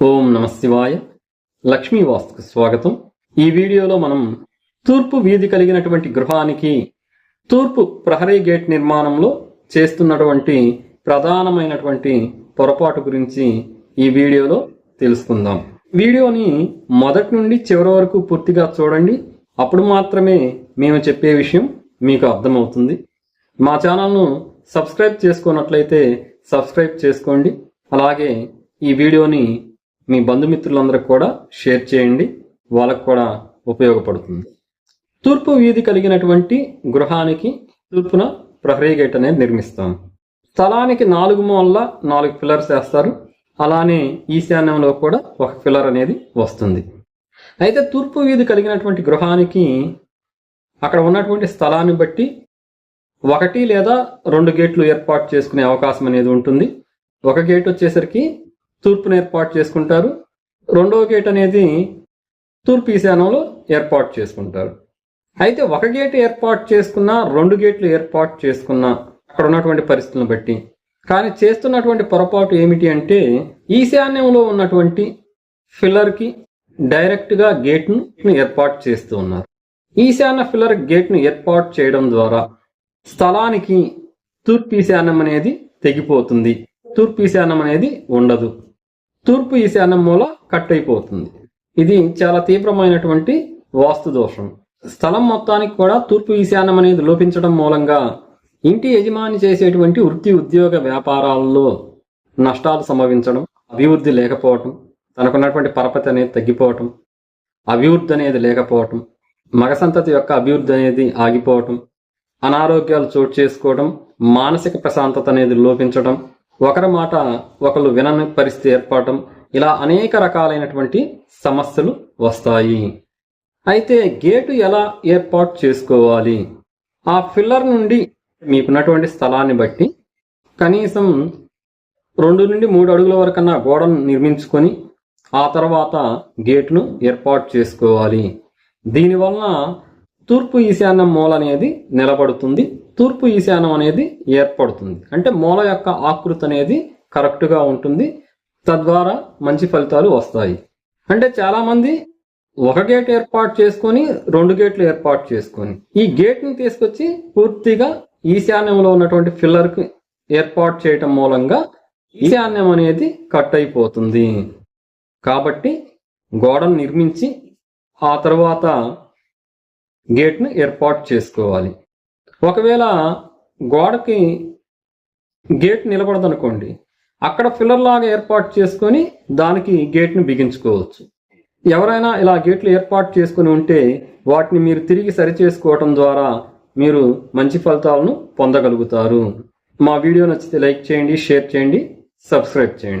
ఓం నమశివాయ లక్ష్మీ వాస్తుకు స్వాగతం. ఈ వీడియోలో మనం తూర్పు వీధి కలిగినటువంటి గృహానికి తూర్పు ప్రహరీ గేట్ నిర్మాణంలో చేస్తున్నటువంటి ప్రధానమైనటువంటి పొరపాటు గురించి ఈ వీడియోలో తెలుసుకుందాం. వీడియోని మొదటి నుండి చివరి వరకు పూర్తిగా చూడండి. అప్పుడు మాత్రమే మేము చెప్పే విషయం మీకు అర్థమవుతుంది. మా ఛానల్ను సబ్స్క్రైబ్ చేసుకున్నట్లయితే సబ్స్క్రైబ్ చేసుకోండి. అలాగే ఈ వీడియోని మీ బంధుమిత్రులందరికి కూడా షేర్ చేయండి. వాళ్ళకు కూడా ఉపయోగపడుతుంది. తూర్పు వీధి కలిగినటువంటి గృహానికి తూర్పున ప్రహరీ గేట్ అనేది నిర్మిస్తాం. స్థలానికి నాలుగు మూలల నాలుగు పిల్లర్స్ వేస్తారు. అలానే ఈశాన్యంలో కూడా ఒక పిల్లర్ అనేది వస్తుంది. అయితే తూర్పు వీధి కలిగినటువంటి గృహానికి అక్కడ ఉన్నటువంటి స్థలాన్ని బట్టి ఒకటి లేదా రెండు గేట్లు ఏర్పాటు చేసుకునే అవకాశం అనేది ఉంటుంది. ఒక గేట్ వచ్చేసరికి తూర్పును ఏర్పాటు చేసుకుంటారు. రెండవ గేట్ అనేది తూర్పు ఈశాన్యంలో ఏర్పాటు చేసుకుంటారు. అయితే ఒక గేట్ ఏర్పాటు చేసుకున్నా రెండు గేట్లు ఏర్పాటు చేసుకున్నా అక్కడ ఉన్నటువంటి పరిస్థితులను బట్టి. కానీ చేస్తున్నటువంటి పొరపాటు ఏమిటి అంటే ఈశాన్యంలో ఉన్నటువంటి ఫిల్లర్కి డైరెక్ట్గా గేట్ను ఏర్పాటు చేస్తూ ఉన్నారు. ఈశాన్య ఫిల్లర్ గేట్ను ఏర్పాటు చేయడం ద్వారా స్థలానికి తూర్పు ఈశాన్యం అనేది తెగిపోతుంది. తూర్పు ఈశాన్యం అనేది ఉండదు. తూర్పు ఈశాన్యం మూల కట్ అయిపోతుంది ఇది చాలా తీవ్రమైనటువంటి వాస్తు దోషం. స్థలం మొత్తానికి కూడా తూర్పు ఈశాన్యం అనేది లోపించడం మూలంగా ఇంటి యజమాని చేసేటువంటి వృత్తి ఉద్యోగ వ్యాపారాల్లో నష్టాలు సంభవించడం అభివృద్ధి లేకపోవటం తనకున్నటువంటి పరపతి అనేది తగ్గిపోవటం అభివృద్ధి అనేది లేకపోవటం మగ సంతతి యొక్క అభివృద్ధి అనేది ఆగిపోవటం అనారోగ్యాలు చోటు చేసుకోవడం మానసిక ప్రశాంతత అనేది లోపించడం ఒకరి మాట ఒకరు వినని పరిస్థితి ఏర్పడటం ఇలా అనేక రకాలైనటువంటి సమస్యలు వస్తాయి. అయితే గేటు ఎలా ఏర్పాటు చేసుకోవాలి? ఆ ఫిల్లర్ నుండి మీకున్నటువంటి స్థలాన్ని బట్టి కనీసం రెండు నుండి మూడు అడుగుల వరకన్నా గోడను నిర్మించుకొని ఆ తర్వాత గేట్ను ఏర్పాటు చేసుకోవాలి. దీనివలన తూర్పు ఈశాన్యం మూల అనేది నిలబడుతుంది. తూర్పు ఈశాన్యం అనేది ఏర్పడుతుంది. అంటే మూల యొక్క ఆకృతి అనేది కరెక్ట్గా ఉంటుంది. తద్వారా మంచి ఫలితాలు వస్తాయి. అంటే చాలామంది ఒక గేట్ ఏర్పాటు చేసుకొని రెండు గేట్లు ఏర్పాటు చేసుకొని ఈ గేట్ని తీసుకొచ్చి పూర్తిగా ఈశాన్యంలో ఉన్నటువంటి ఫిల్లర్కి ఏర్పాటు చేయటం మూలంగా ఈశాన్యం అనేది కట్ అయిపోతుంది. కాబట్టి గోడను నిర్మించి ఆ తర్వాత గేట్ను ఏర్పాటు చేసుకోవాలి. ఒకవేళ గోడకి గేట్ నిలబడదనుకోండి అక్కడ ఫిల్లర్ లాగా ఏర్పాటు చేసుకొని దానికి గేట్ను బిగించుకోవచ్చు. ఎవరైనా ఇలా గేట్లు ఏర్పాటు చేసుకుని ఉంటే వాటిని మీరు తిరిగి సరిచేసుకోవటం ద్వారా మీరు మంచి ఫలితాలను పొందగలుగుతారు. మా వీడియో నచ్చితే లైక్ చేయండి షేర్ చేయండి సబ్స్క్రైబ్ చేయండి.